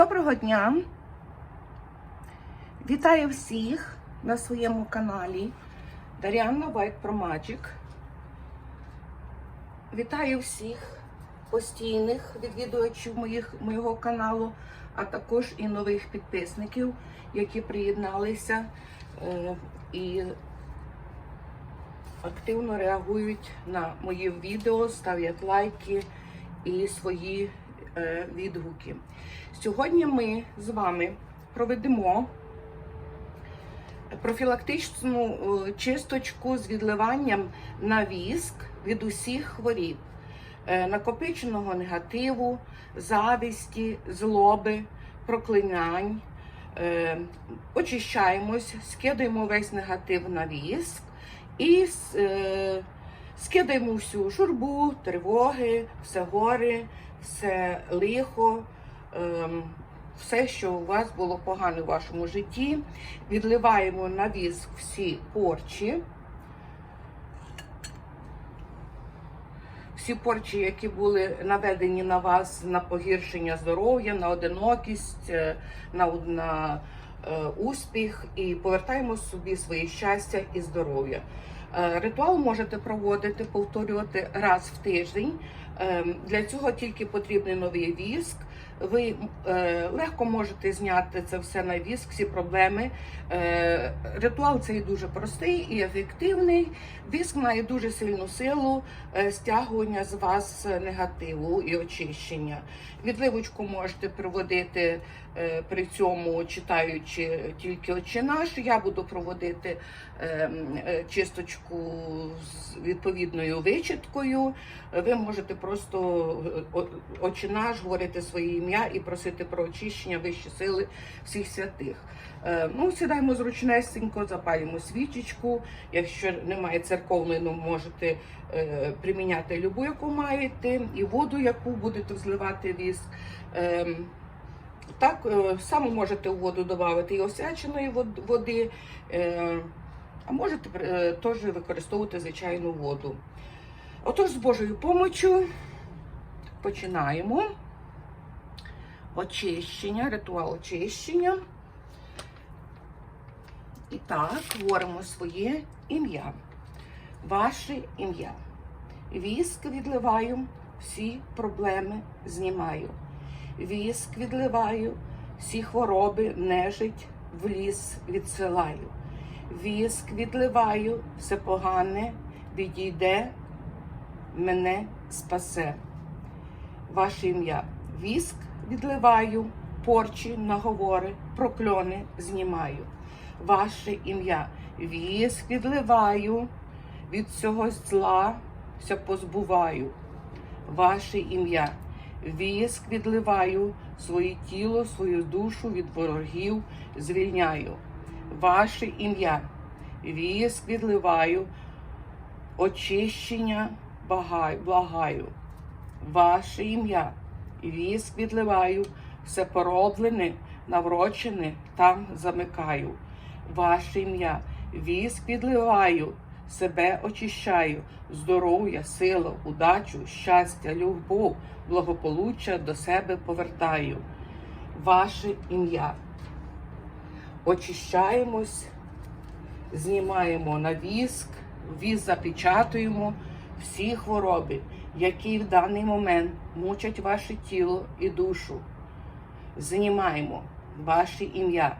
Доброго дня! Вітаю всіх на своєму каналі Дар'яна White Pro Magic. Вітаю всіх постійних відвідувачів моїх, моєго каналу, а також і нових підписників, які приєдналися е, і активно реагують на мої відео, ставлять лайки і свої відгуки. Сьогодні ми з вами проведемо профілактичну е, чисточку з відливанням на віск від усіх хворіб, е, накопиченого негативу, завісті, злоби, проклинань. Е, Очищаємось, скидаємо весь негатив на віск і е, скидаємо всю журбу, тривоги, все горе, все лихо, ем, все, що у вас було погано в вашому житті. Відливаємо на віск всі порчі. Всі порчі, які були наведені на вас на погіршення здоров'я, на одинокість, е, на, на е, успіх, і повертаємо собі своє щастя і здоров'я. Е, Ритуал можете проводити, повторювати раз в тиждень. Ем, Для цього тільки потрібний новий віск. Ви е, легко можете зняти це все на віск, всі проблеми. Е, ритуал цей дуже простий і ефективний. Віск має дуже сильну силу е, стягування з вас негативу і очищення. Відливочку можете проводити при цьому, читаючи тільки «Отче наш». Я буду проводити е, е, чисточку з відповідною вичиткою. Ви можете просто е, о- «Отче наш» говорити своє ім'я і просити про очищення вищі сили всіх святих. Е, Ну, сідаємо зручнесенько, запалюємо свічечку. Якщо немає церковної, ну можете е, приміняти любу, яку маєте, і воду, яку будете зливати віск. Так, е, саме можете у воду додати і осяченої води, е, а можете е, теж використовувати звичайну воду. Отож, з Божою помочю починаємо очищення, ритуал очищення. І так, говоримо своє ім'я. Ваше ім'я. Віск відливаю, всі проблеми знімаю. Віск відливаю, всі хвороби, нежить в ліс відсилаю. Віск відливаю, все погане відійде, мене спасе. Ваше ім'я. Віск відливаю, порчі, наговори, прокльони знімаю. Ваше ім'я. Віск відливаю, від цього зла все позбуваю. Ваше ім'я. Віск відливаю, своє тіло, свою душу від ворогів звільняю. Ваше ім'я. Віск відливаю, очищення благаю. Ваше ім'я. Віск відливаю, все пороблене, наврочене там замикаю. Ваше ім'я. Віск відливаю, себе очищаю, здоров'я, силу, удачу, щастя, любов, благополуччя до себе повертаю. Ваше ім'я. Очищаємось, знімаємо на віск, віск запечатуємо всі хвороби, які в даний момент мучать ваше тіло і душу. Знімаємо ваше ім'я,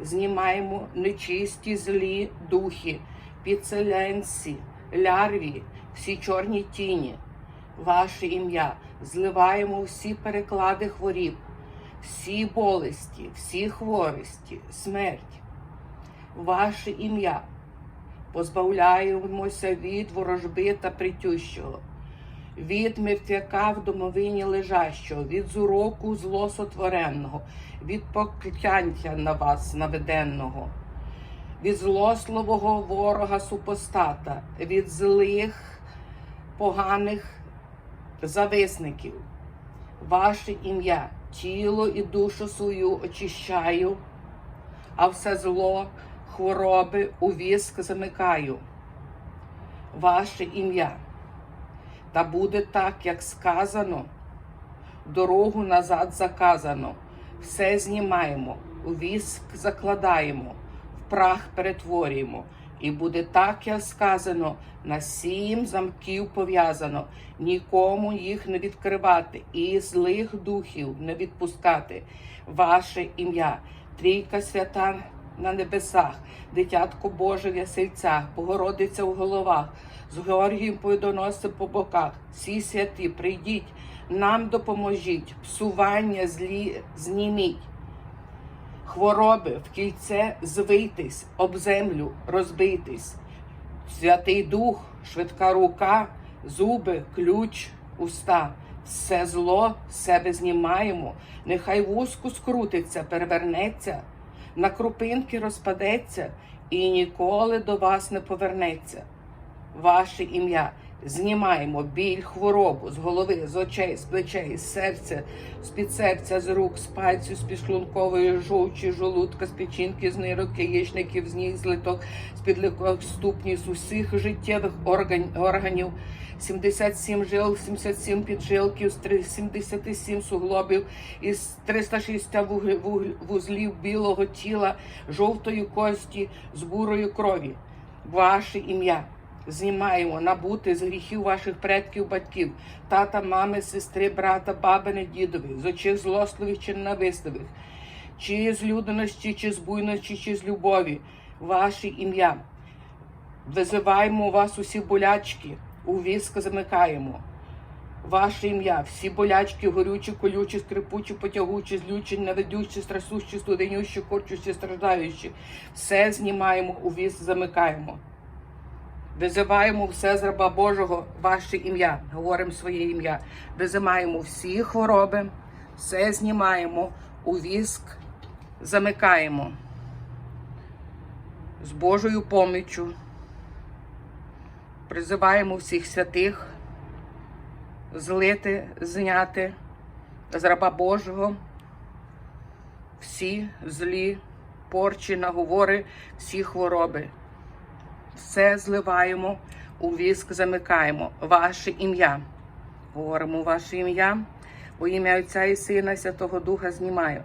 знімаємо нечисті злі духи, підселенці, лярві, всі чорні тіні. Ваше ім'я, зливаємо всі переклади хворіб, всі болесті, всі хворості, смерть. Ваше ім'я. Позбавляємося від ворожби та притющого, від мертвяка в домовині лежащого, від зуроку злосотвореного, від покляття на вас наведенного, від злослового ворога супостата, від злих, поганих зависників. Ваше ім'я, тіло і душу свою очищаю, а все зло, хвороби у віск замикаю. Ваше ім'я. Та буде так, як сказано, дорогу назад заказано. все знімаємо, у віск закладаємо, прах перетворюємо. І буде так, як сказано, на сім замків пов'язано, нікому їх не відкривати, і злих духів не відпускати. Ваше ім'я, трійка свята на небесах, дитятко Боже в ясельцях, Богородиця в головах, з Георгієм поїдоносцем по боках. Всі святі, прийдіть, нам допоможіть, псування злі зніміть. Хвороби в кільце звийтесь, об землю розбийтесь. Святий Дух, швидка рука, зуби, ключ, уста. Все зло себе знімаємо, нехай вузку скрутиться, перевернеться, на крупинки розпадеться і ніколи до вас не повернеться. Ваше ім'я знімаємо біль, хворобу з голови, з очей, з плечей, з серця, з під серця, з рук, з пальців, з підшлункової жовчі, жолудка, з печінки, з нирок, яєчників, з ніг, з литок, з підликок, ступні, з усіх життєвих орган, органів. 77 жил, 77 піджилків, з три- 77 суглобів, із 360 вуг- вуг- вузлів білого тіла, жовтої кості, з бурою крові. Ваше ім'я знімаємо набути з гріхів ваших предків, батьків, тата, мами, сестри, брата, бабини, дідові, з очей злосливих чи ненависливих, чи з людяності, чи з буйності, чи з любові. Ваше ім'я. Визиваємо у вас усі болячки, у віск замикаємо. Ваше ім'я, всі болячки, горючі, колючі, скрипучі, потягучі, злючі, неведючі, страсущі, студенющі, корчущі, страждаючі. Все знімаємо, у віск замикаємо. Визиваємо все з раба Божого, ваше ім'я, говоримо своє ім'я. Визиваємо всі хвороби, все знімаємо, у віск замикаємо. З Божою поміччю. Призиваємо всіх святих злити, зняти з раба Божого всі злі порчі, наговори, всі хвороби. Все зливаємо, у віск замикаємо. Ваше ім'я. Говоримо ваше ім'я. Во ім'я Отця і Сина, Святого Духа знімаю.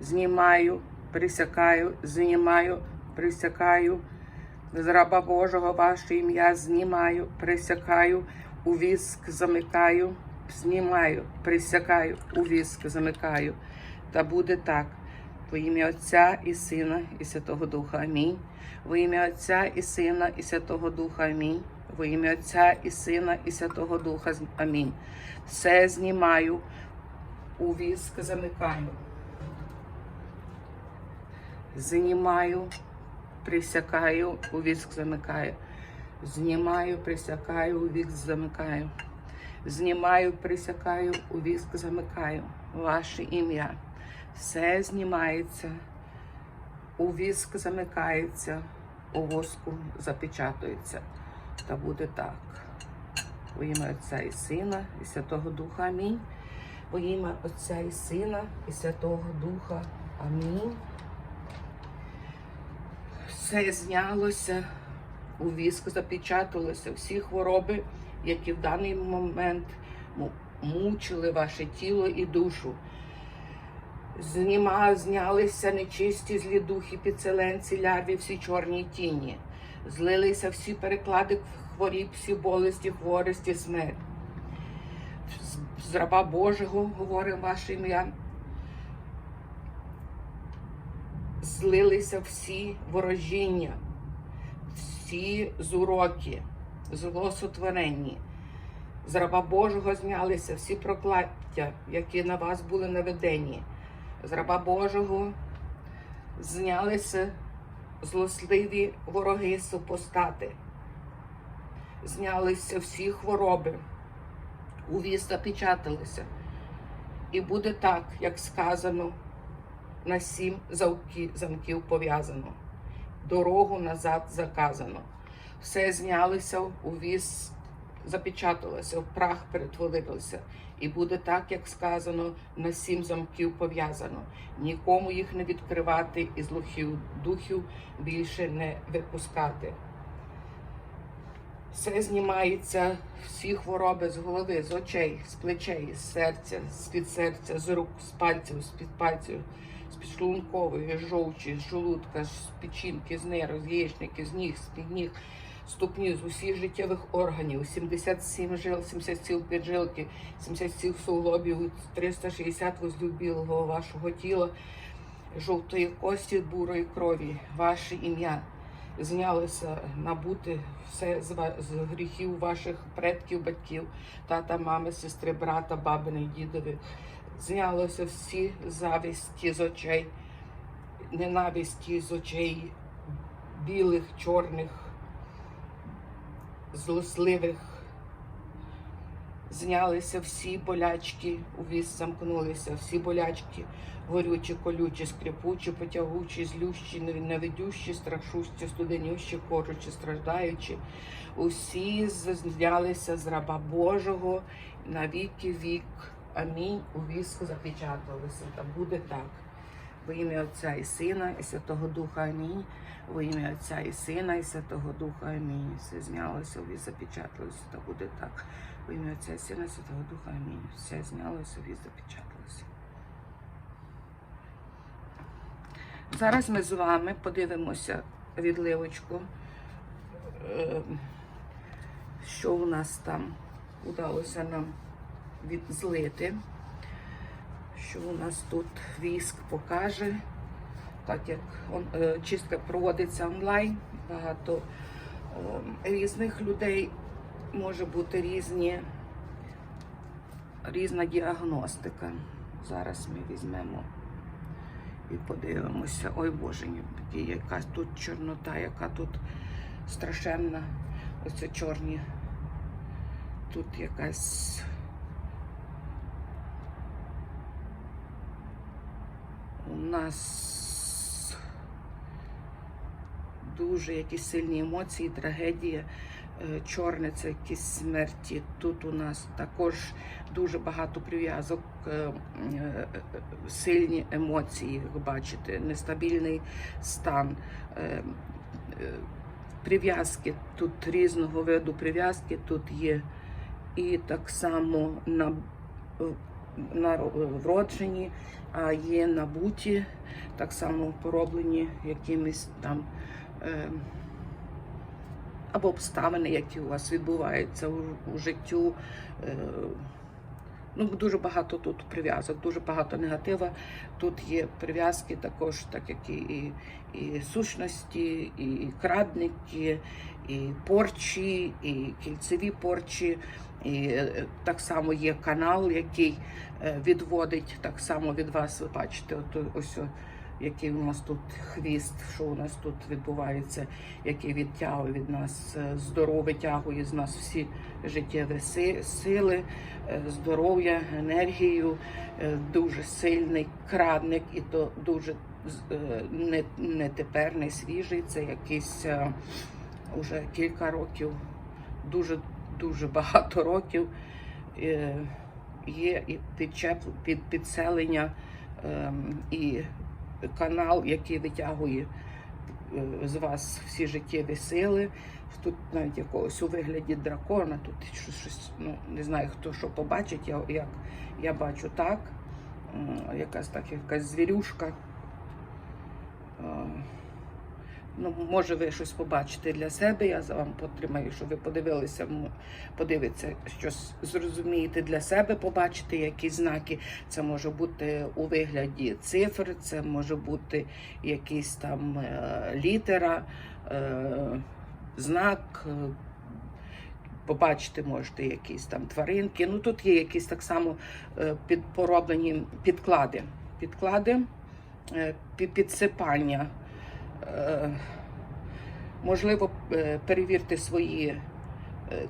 Знімаю, присякаю, знімаю, присякаю. З раба Божого ваше ім'я знімаю, присякаю, у віск замикаю, знімаю, присякаю, у віск замикаю. Та буде так. Во ім'я Отця і Сина, і Святого Духа. Амінь. Во ім'я Отця і Сина, і Святого Духа. Амінь. Во ім'я Отця і Сина, і Святого Духа. Амінь. Все знімаю, у віск замикаю. Знімаю, присякаю, у віск замикаю. Знімаю, присякаю, у віск замикаю. Знімаю, присякаю, у віск замикаю. Ваше ім'я. Все знімається, у віск замикається, у воску запечатується. Та буде так. Во ім'я Отця і Сина, і Святого Духа. Амінь. Во ім'я Отця і Сина, і Святого Духа. Амінь. Все знялося, у віск запечаталося, всі хвороби, які в даний момент мучили ваше тіло і душу. Зніма, знялися нечисті злі духи, підселенці, лярві, всі чорні тіні. Злилися всі переклади хворіб, всі болесті, хворості, смерть. З- раба Божого говоримо ваше ім'я. Злилися всі ворожіння, всі зуроки, злосотворенні. З раба Божого знялися всі прокляття, які на вас були наведені. З раба Божого знялися злосливі вороги супостати. Знялися всі хвороби, у віс запечаталися. І буде так, як сказано, на сім замків пов'язано. Дорогу назад заказано. Все знялося, у віс запечаталося, в прах перетворилося. І буде так, як сказано, на сім замків пов'язано. Нікому їх не відкривати і злухів духів більше не випускати. Все знімається, всі хвороби з голови, з очей, з плечей, з серця, з-під серця, з рук, з пальців, з-під пальців, з підшлункової, з жовчі, з желудка, з печінки, з нерв, з яєчники, з ніг, з-під ніг, ступні, з усіх життєвих органів, 77 жил, 77 піджилки, 77 суглобів, 360 вузлів білого вашого тіла, жовтої кості, бурої крові, ваше ім'я знялося набути все з, гріхів ваших предків, батьків, тата, мами, сестри, брата, бабини, дідові. Знялося всі завісті з очей, ненависті з очей білих, чорних, злосливих. Знялися всі болячки, у віс замкнулися, всі болячки, горючі, колючі, скрипучі, потягучі, злющі, невидющі, страшущі, студенющі, корючі, страждаючі. Усі знялися з раба Божого на віки вік. Амінь. У віску запечаталися. Та буде так. Во ім'я Отця і Сина, і Святого Духа Амінь. Во ім'я Отця і Сина, і Святого Духа Амінь. Все знялося, віс запечаталося, та буде так. Во ім'я Отця і Сина, і Святого Духа Амінь. Все знялося, віс запечаталося. Зараз ми з вами подивимося відливочку, е, що у нас там удалося нам відзлити. Що у нас тут віск покаже, так як он, е, чистка проводиться онлайн, багато е, різних людей може бути різні, різна діагностика. Зараз ми візьмемо і подивимося. Ой Боже, яка тут чорнота, яка тут страшенна. Оце чорні. Тут якась. У нас дуже якісь сильні емоції, трагедія. Е, Чорне це якісь смерті. Тут у нас також дуже багато прив'язок, е, е, сильні емоції, як бачите, нестабільний стан. Прив'язки тут різного виду прив'язки тут є. І так само на вроджені, а є набуті, так само пороблені якимись там. Е, або обставини, які у вас відбуваються у, життю. Ну, дуже багато тут прив'язок, дуже багато негатива. Тут є прив'язки також, так як і, і, і сущності, і крадники, і порчі, і кільцеві порчі. І е, так само є канал, який е, відводить так само від вас. Ви бачите, от ось який у нас тут хвіст, що у нас тут відбувається, який відтягує від нас е, здорово, витягує з нас всі життєві сили, е, здоров'я, енергію, е, дуже сильний крадник, і то дуже не, не тепер, не свіжий. Це якийсь уже кілька років, дуже дуже багато років. Є і підчеп, під підселення ем, і канал, який витягує е, з вас всі життєві сили. Тут навіть якогось у вигляді дракона, тут щось, ну, не знаю, хто що побачить. Я, як, я бачу так. Якась так, якась звірюшка. Ну, може, ви щось побачите для себе. Я за вам потримаю, щоб ви подивилися, подивитися, щось зрозумієте для себе, побачите якісь знаки. Це може бути у вигляді цифр, це може бути якийсь там е, літера, е, знак. е, Побачити можете якісь там тваринки. Ну тут є якісь так само пороблені підклади. Підклади, підсипання. Е, Можливо, е, перевірте свої е,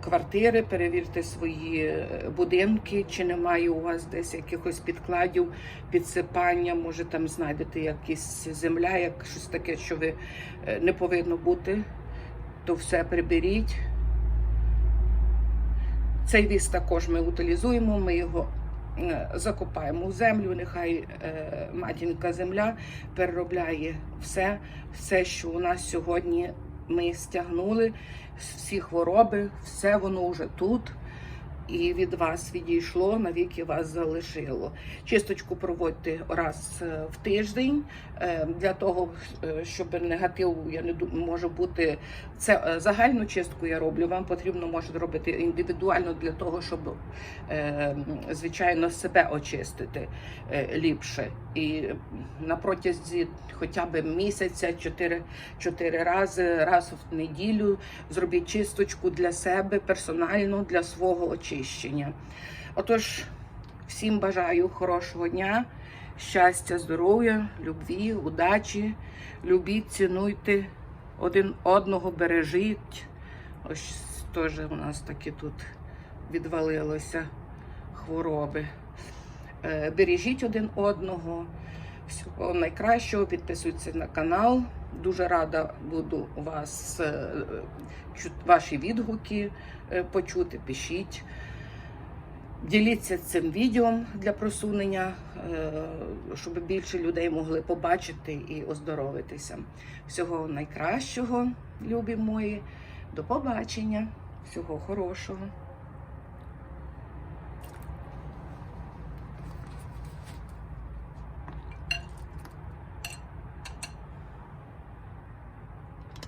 квартири, перевірте свої будинки, чи немає у вас десь якихось підкладів, підсипання, може там знайдете якась земля, як щось таке, що ви не повинно бути, то все приберіть. Цей віз також ми утилізуємо, ми його закопаємо у землю. Нехай е, матінка земля переробляє все, все, що у нас сьогодні ми стягнули всі хвороби, все воно вже тут. І від вас відійшло, навіки вас залишило. Чисточку проводьте раз е, в тиждень е, для того, е, щоб негатив я не ду- може бути. Це загальну чистку я роблю. Вам потрібно може робити індивідуально для того, щоб звичайно себе очистити ліпше. І на протязі хоча б місяця, чотири, чотири рази, раз в неділю зробіть чисточку для себе персонально для свого очищення. Отож, всім бажаю хорошого дня, щастя, здоров'я, любві, удачі. Любіть, цінуйте один одного, бережіть. Ось теж у нас такі тут відвалилося хвороби. Е, Бережіть один одного. Всього найкращого, підписуйтесь на канал. Дуже рада буду вас е, ваші відгуки е, почути. Пишіть. Діліться цим відео для просунення, е, щоб більше людей могли побачити і оздоровитися. Всього найкращого, любі мої. До побачення. Всього хорошого.